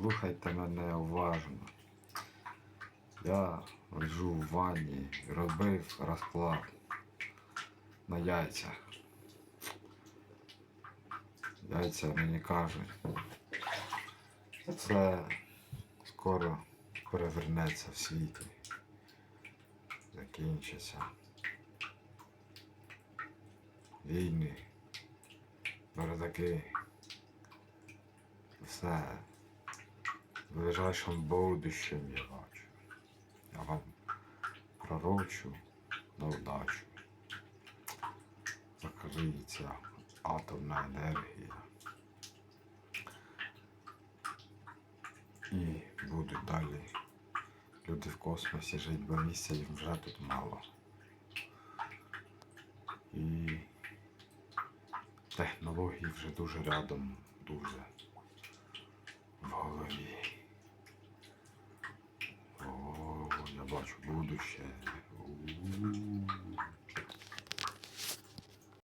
Слухайте мене уважно. Я лежу в ванні, робив розклад на яйця. Яйця мені кажуть. Це скоро перевернеться в світі. Закінчиться. Війни, бардаки. Все в ближайшому будущем я бачу. Я вам пророчу на удачу. Закриється атомна енергія. І будуть далі люди в космосі жити, бо місця їм вже тут мало. І технології вже дуже рядом, дуже в голові. О, я бачу будуще. У-у-у.